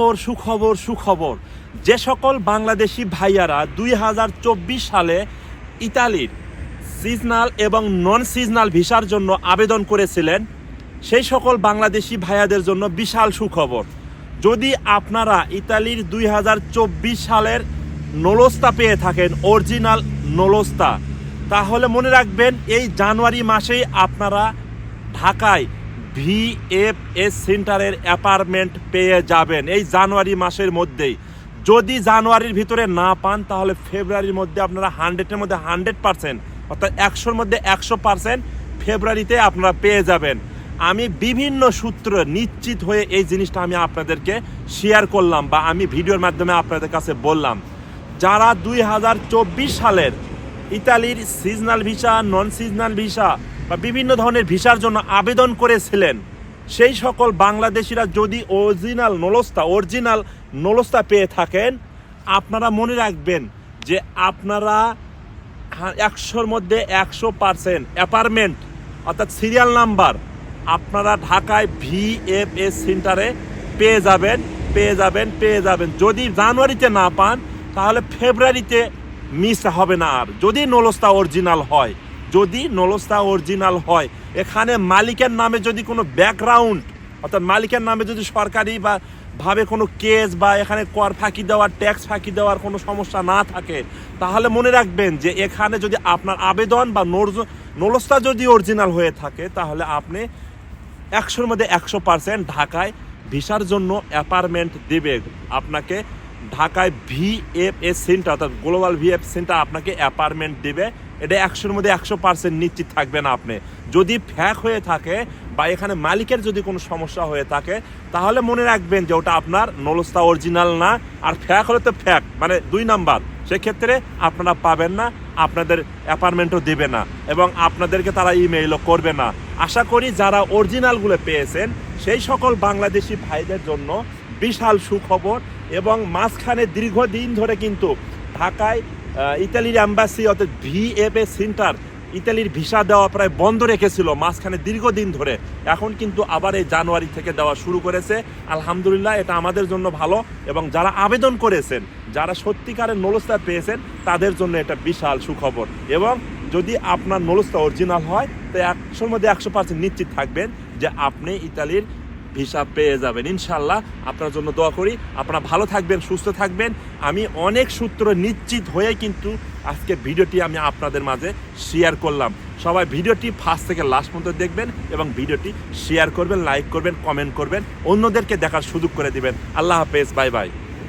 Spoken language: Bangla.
সুখবর সুখবর সুখবর। যে সকল বাংলাদেশি ভাইয়ারা দুই হাজার চব্বিশ সালে ইতালির সিজনাল এবং নন সিজনাল ভিসার জন্য আবেদন করেছিলেন, সেই সকল বাংলাদেশি ভাইয়াদের জন্য বিশাল সুখবর। যদি আপনারা ইতালির দুই হাজার চব্বিশ সালের নলস্তা পেয়ে থাকেন, অরিজিনাল নলস্তা, তাহলে মনে রাখবেন এই জানুয়ারি মাসেই আপনারা ঢাকায় ভিএফএস সেন্টারের অ্যাপার্টমেন্ট পেয়ে যাবেন এই জানুয়ারি মাসের মধ্যেই। যদি জানুয়ারির ভিতরে না পান, তাহলে ফেব্রুয়ারির মধ্যে আপনারা হান্ড্রেডের মধ্যে হান্ড্রেড পার্সেন্ট অর্থাৎ একশোর মধ্যে একশো পার্সেন্ট ফেব্রুয়ারিতে আপনারা পেয়ে যাবেন। আমি বিভিন্ন সূত্র নিশ্চিত হয়ে এই জিনিসটা আমি আপনাদেরকে শেয়ার করলাম বা আমি ভিডিওর মাধ্যমে আপনাদের কাছে বললাম। যারা দুই হাজার চব্বিশ সালের ইতালির seasonal visa non seasonal visa বা বিভিন্ন ধরনের ভিসার জন্য আবেদন করেছিলেন। সেই সকল বাংলাদেশিরা যদি অরিজিনাল নলস্তা অরিজিনাল নলস্তা পেয়ে থাকেন আপনারা মনে রাখবেন যে আপনারা হ্যাঁ, একশোর মধ্যে একশো পার্সেন্ট অ্যাপার্টমেন্ট অর্থাৎ সিরিয়াল নাম্বার আপনারা ঢাকায় ভিএফএস সেন্টারে পেয়ে যাবেন পেয়ে যাবেন পেয়ে যাবেন। যদি জানুয়ারিতে না পান তাহলে ফেব্রুয়ারিতে মিস হবে না আর। যদি নলস্তা অরিজিনাল হয়, যদি নলস্তা অরিজিনাল হয়, এখানে মালিকের নামে যদি কোনো ব্যাকগ্রাউন্ড অর্থাৎ মালিকের নামে যদি সরকারি বা ভাবে কোনো কেস বা এখানে কর ফাঁকি দেওয়ার ট্যাক্স ফাঁকি দেওয়ার কোনো সমস্যা না থাকে, তাহলে মনে রাখবেন যে এখানে যদি আপনার আবেদন বা নলস্তা যদি অরিজিনাল হয়ে থাকে, তাহলে আপনি একশোর মধ্যে একশো পার্সেন্ট ঢাকায় ভিসার জন্য অ্যাপার্টমেন্ট দেবে। আপনাকে ঢাকায় ভিএফএস সেন্টার, অর্থাৎ গ্লোবাল ভিএফ সেন্টার আপনাকে অ্যাপার্টমেন্ট দেবে। এটা একশোর মধ্যে একশো পার্সেন্ট নিশ্চিত থাকবেন আপনি। যদি ফ্যাক হয়ে থাকে বা এখানে মালিকের যদি কোনো সমস্যা হয়ে থাকে, তাহলে মনে রাখবেন যে ওটা আপনার নলস্তা অরিজিনাল না। আর ফ্যাক হলে তো ফ্যাক মানে দুই নাম্বার। সেক্ষেত্রে আপনারা পাবেন না, আপনাদের অ্যাপার্টমেন্টও দেবে না এবং আপনাদেরকে তারা ইমেইলও করবে না। আশা করি যারা অরিজিনালগুলো পেয়েছেন, সেই সকল বাংলাদেশি ভাইদের জন্য বিশাল সুখবর। এবং মাঝখানে দীর্ঘদিন ধরে কিন্তু ঢাকায় ইতালির অ্যাম্বাসি অর্থাৎ ভিএফএ সেন্টার ইতালির ভিসা দেওয়া প্রায় বন্ধ রেখেছিল মাঝখানে দীর্ঘদিন ধরে। এখন কিন্তু আবার এই জানুয়ারি থেকে দেওয়া শুরু করেছে। আলহামদুলিল্লাহ, এটা আমাদের জন্য ভালো এবং যারা আবেদন করেছেন, যারা সত্যিকারের নলস্তা পেয়েছেন, তাদের জন্য এটা বিশাল সুখবর। এবং যদি আপনার নলস্তা অরিজিনাল হয়, তো একশোর মধ্যে একশো পার্সেন্ট নিশ্চিত থাকবেন যে আপনি ইতালির ভিসা পেয়ে যাবেন। ইনশাল্লাহ আপনার জন্য দোয়া করি। আপনারা ভালো থাকবেন, সুস্থ থাকবেন। আমি অনেক সূত্র নিশ্চিত হয়ে কিন্তু আজকে ভিডিওটি আমি আপনাদের মাঝে শেয়ার করলাম। সবাই ভিডিওটি ফার্স্ট থেকে লাস্ট পর্যন্ত দেখবেন এবং ভিডিওটি শেয়ার করবেন লাইক করবেন কমেন্ট করবেন। অন্যদেরকে দেখার সুযোগ করে দিবেন। আল্লাহ হাফেজ বাই বাই